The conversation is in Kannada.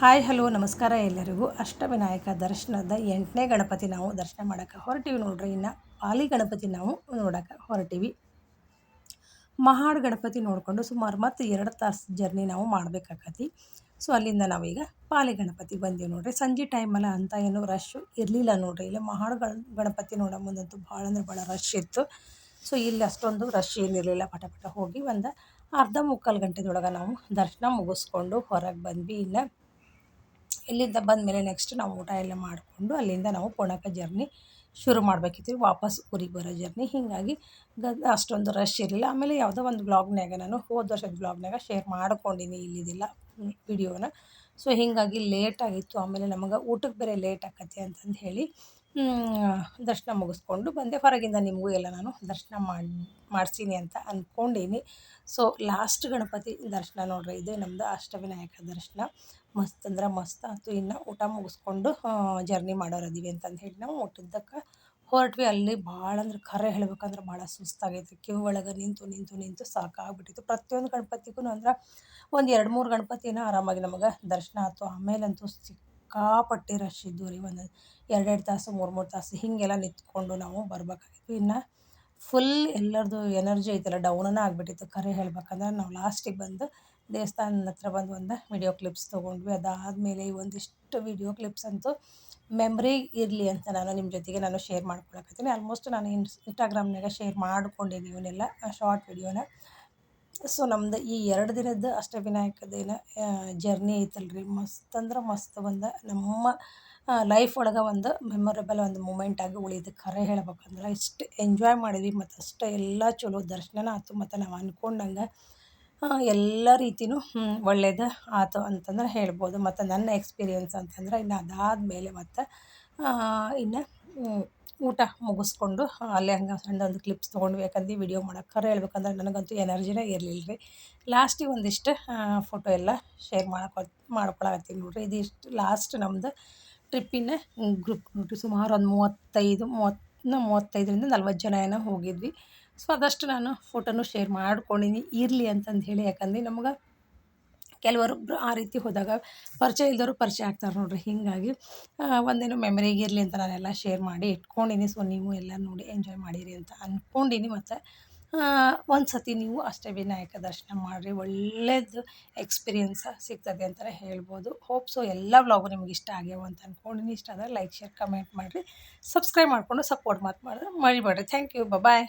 ಹಾಯ್, ಹಲೋ, ನಮಸ್ಕಾರ ಎಲ್ಲರಿಗೂ. ಅಷ್ಟವಿನಾಯಕ ದರ್ಶನದ ಎಂಟನೇ ಗಣಪತಿ ನಾವು ದರ್ಶನ ಮಾಡೋಕೆ ಹೊರಟಿವಿ ನೋಡ್ರಿ. ಇನ್ನು ಪಾಲಿ ಗಣಪತಿ ನಾವು ನೋಡೋಕೆ ಹೊರಟಿವಿ. ಮಹಾಡ್ ಗಣಪತಿ ನೋಡಿಕೊಂಡು ಸುಮಾರು ಮತ್ತು ಎರಡು ತಾಸು ಜರ್ನಿ ನಾವು ಮಾಡಬೇಕಾಗತ್ತಿ ಸೊ ಅಲ್ಲಿಂದ ನಾವೀಗ ಪಾಲಿ ಗಣಪತಿ ಬಂದೀವಿ ನೋಡ್ರಿ. ಸಂಜೆ ಟೈಮಲ್ಲ ಅಂತ ಏನು ರಶ್ ಇರಲಿಲ್ಲ ನೋಡ್ರಿ. ಇಲ್ಲ ಮಹಾಡ್ ಗಣಪತಿ ನೋಡೋ ಮುಂದಂತೂ ಭಾಳ ಅಂದ್ರೆ ಭಾಳ ರಶ್ ಇತ್ತು. ಸೊ ಇಲ್ಲಿ ಅಷ್ಟೊಂದು ರಶ್ ಏನಿರಲಿಲ್ಲ ಪಟ ಪಟ ಹೋಗಿ ಒಂದು ಅರ್ಧ ಮುಕ್ಕಾಲು ಗಂಟೆದೊಳಗೆ ನಾವು ದರ್ಶನ ಮುಗಿಸ್ಕೊಂಡು ಹೊರಗೆ ಬಂದ್ವಿ. ಇಲ್ಲ ಇಲ್ಲಿಂದ ಬಂದ ಮೇಲೆ ನೆಕ್ಸ್ಟ್ ನಾವು ಊಟ ಎಲ್ಲ ಮಾಡಿಕೊಂಡು ಅಲ್ಲಿಂದ ನಾವು ಪುಣಕ ಜರ್ನಿ ಶುರು ಮಾಡಬೇಕಿತ್ತು. ವಾಪಸ್ ಊರಿಗೆ ಬರೋ ಜರ್ನಿ ಹೀಗಾಗಿ ಅಷ್ಟೊಂದು ರಶ್ ಇರಲಿಲ್ಲ. ಆಮೇಲೆ ಯಾವುದೋ ಒಂದು ಬ್ಲಾಗ್ನಾಗ ನಾನು ಹೋದ ವರ್ಷದ ಬ್ಲಾಗ್ನಾಗ ಶೇರ್ ಮಾಡ್ಕೊಂಡಿನಿ ಇಲ್ಲಿದಿಲ್ಲ ವಿಡಿಯೋನ ಸೊ ಹೀಗಾಗಿ ಲೇಟ್ ಆಗಿತ್ತು. ಆಮೇಲೆ ನಮಗೆ ಊಟಕ್ಕೆ ಬೇರೆ ಲೇಟ್ ಆಕತಿ ಅಂತಂದು ಹೇಳಿ ದರ್ಶನ ಮುಗಿಸ್ಕೊಂಡು ಬಂದೆ. ಹೊರಗಿಂದ ನಿಮಗೂ ಎಲ್ಲ ನಾನು ದರ್ಶನ ಮಾಡಿ ಮಾಡಿಸ್ತೀನಿ ಅಂತ ಅಂದ್ಕೊಂಡೀನಿ ಸೊ ಲಾಸ್ಟ್ ಗಣಪತಿ ದರ್ಶನ ನೋಡ್ರಿ, ಇದು ನಮ್ಮದು ಅಷ್ಟವಿನಾಯಕ ದರ್ಶನ. ಮಸ್ತ್ ಅಂದ್ರೆ ಮಸ್ತ್ ಆಯ್ತು ಇನ್ನು ಊಟ ಮುಗಿಸ್ಕೊಂಡು ಜರ್ನಿ ಮಾಡೋರದೀವಿ ಅಂತಂದು ಹೇಳಿ ನಾವು ಊಟದ್ದಕ್ಕೆ ಹೊರಟ್ವಿ. ಅಲ್ಲಿ ಭಾಳ ಅಂದ್ರೆ ಖರೆ ಹೇಳ್ಬೇಕಂದ್ರೆ ಭಾಳ ಸುಸ್ತಾಗೈತೆ ಕ್ಯೂ ಒಳಗೆ ನಿಂತು ನಿಂತು ನಿಂತು ಸಾಕಾಗ್ಬಿಟ್ಟಿತ್ತು. ಪ್ರತಿಯೊಂದು ಗಣಪತಿಗೂ ಅಂದ್ರೆ ಒಂದು ಎರಡು ಮೂರು ಗಣಪತಿನ ಆರಾಮಾಗಿ ನಮಗೆ ದರ್ಶನ ಆಯ್ತು ಆಮೇಲಂತೂ ಸಿಕ್ಕಾಪಟ್ಟೆ ರಶ್ ಇದ್ದು ರೀ, ಒಂದು ಎರಡೆರಡು ತಾಸು, ಮೂರು ಮೂರು ತಾಸು ಹೀಗೆಲ್ಲ ನಿಂತ್ಕೊಂಡು ನಾವು ಬರ್ಬೇಕಾಗಿತ್ತು. ಇನ್ನು ಫುಲ್ ಎಲ್ಲರದು ಎನರ್ಜಿ ಐತಲ್ಲ ಡೌನನ ಆಗಿಬಿಟ್ಟಿತ್ತು. ಖರೆ ಹೇಳ್ಬೇಕಂದ್ರೆ ನಾವು ಲಾಸ್ಟಿಗೆ ಬಂದು ದೇವಸ್ಥಾನದ ಹತ್ರ ಬಂದು ಒಂದು ವಿಡಿಯೋ ಕ್ಲಿಪ್ಸ್ ತೊಗೊಂಡ್ವಿ. ಅದಾದಮೇಲೆ ಒಂದಿಷ್ಟು ವಿಡಿಯೋ ಕ್ಲಿಪ್ಸ್ ಅಂತೂ ಮೆಮ್ರಿ ಇರಲಿ ಅಂತ ನಾನು ನಿಮ್ಮ ಜೊತೆಗೆ ನಾನು ಶೇರ್ ಮಾಡ್ಕೊಳಕತ್ತೀನಿ ಆಲ್ಮೋಸ್ಟ್ ನಾನು ಇನ್ಸ್ಟಾಗ್ರಾಮ್ನಾಗ ಶೇರ್ ಮಾಡ್ಕೊಂಡಿನಿ ಇವನ್ನೆಲ್ಲ ಶಾರ್ಟ್ ವಿಡಿಯೋನ ಸೊ ನಮ್ದು ಈ ಎರಡು ದಿನದ ಅಷ್ಟವಿನಾಯಕದೇನ ಜರ್ನಿ ಐತಲ್ರಿ. ಮಸ್ತ್ ಅಂದ್ರೆ ಮಸ್ತ್ ಒಂದು ನಮ್ಮ ಲೈಫ್ ಒಳಗೆ ಒಂದು ಮೆಮೊರೇಬಲ್ ಒಂದು ಮೂಮೆಂಟ್ ಆಗಿ ಉಳಿದು ಖರೆ ಹೇಳ್ಬೇಕಂದ್ರೆ ಇಷ್ಟು ಎಂಜಾಯ್ ಮಾಡಿದ್ವಿ ಮತ್ತು ಅಷ್ಟು ಎಲ್ಲ ಚಲೋ. ದರ್ಶನ ಆಯ್ತು ಮತ್ತು ನಾವು ಅಂದ್ಕೊಂಡಂಗೆ ಎಲ್ಲ ರೀತಿಯೂ ಒಳ್ಳೇದು ಆಯ್ತು ಅಂತಂದ್ರೆ ಹೇಳ್ಬೋದು. ಮತ್ತು ನನ್ನ ಎಕ್ಸ್ಪೀರಿಯೆನ್ಸ್ ಅಂತಂದ್ರೆ ಇನ್ನು ಅದಾದ ಮೇಲೆ ಮತ್ತು ಇನ್ನು ಊಟ ಮುಗಿಸ್ಕೊಂಡು, ಅಲ್ಲೇ ಹಂಗೆ ಒಂದು ಕ್ಲಿಪ್ಸ್ ತೊಗೊಂಡ್ವಿ. ಯಾಕಂದ್ರೆ ವಿಡಿಯೋ ಮಾಡೋಕೆ ಖರೆ ಹೇಳ್ಬೇಕಂದ್ರೆ ನನಗಂತೂ ಎನರ್ಜಿನೇ ಇರಲಿಲ್ಲ ರೀ ಲಾಸ್ಟಿಗೆ ಒಂದಿಷ್ಟು ಫೋಟೋ ಎಲ್ಲ ಶೇರ್ ಮಾಡಕ್ಕೆ ಮಾಡ್ಕೊಳಕತ್ತೀನಿ ನೋಡಿರಿ. ಇದಿಷ್ಟು ಲಾಸ್ಟ್ ನಮ್ಮದು ಟ್ರಿಪ್ಪಿನ ಗ್ರೂಪ್ ನೋಡಿರಿ. ಸುಮಾರು ಒಂದು ಮೂವತ್ತೈದು ಮೂವತ್ತು ಮೂವತ್ತೈದರಿಂದ ನಲ್ವತ್ತು ಜನ ಏನೋ ಹೋಗಿದ್ವಿ. ಸೊ ಅದಷ್ಟು ನಾನು ಫೋಟೋನು ಶೇರ್ ಮಾಡ್ಕೊಂಡಿನಿ, ಇರಲಿ ಅಂತಂದು ಹೇಳಿ. ಯಾಕಂದ್ರೆ ನಮ್ಗೆ ಕೆಲವರೊಬ್ಬರು ಆ ರೀತಿ ಹೋದಾಗ ಪರಿಚಯ ಇಲ್ದವರು ಪರಿಚಯ ಆಗ್ತಾರೆ ನೋಡಿರಿ. ಹೀಗಾಗಿ ಒಂದೇನು ಮೆಮರಿಗೆ ಇರಲಿ ಅಂತ ನಾನೆಲ್ಲ ಶೇರ್ ಮಾಡಿ ಇಟ್ಕೊಂಡಿನಿ. ಸೊ ನೀವು ಎಲ್ಲ ನೋಡಿ ಎಂಜಾಯ್ ಮಾಡಿರಿ ಅಂತ ಅಂದ್ಕೊಂಡಿನಿ ಮತ್ತು ಒಂದು ಸತಿ ನೀವು ಅಷ್ಟೇ ವಿನಾಯಕ ದರ್ಶನ ಮಾಡಿರಿ. ಒಳ್ಳೇದು ಎಕ್ಸ್ಪೀರಿಯನ್ಸ್ ಸಿಗ್ತದೆ ಅಂತಲೇ ಹೇಳ್ಬೋದು. ಹೋಪ್ ಸೊ ಎಲ್ಲ ವ್ಲಾಗು ನಿಮ್ಗೆ ಇಷ್ಟ ಆಗ್ಯಾವ ಅಂತ ಅಂದ್ಕೊಂಡಿನಿ ಇಷ್ಟ ಆದರೆ ಲೈಕ್ ಶೇರ್ ಕಮೆಂಟ್ ಮಾಡಿರಿ. ಸಬ್ಸ್ಕ್ರೈಬ್ ಮಾಡಿಕೊಂಡು ಸಪೋರ್ಟ್ ಮಾತು ಮಾಡಿದ್ರೆ ಮರಿಬೇಡ್ರಿ. Thank you bye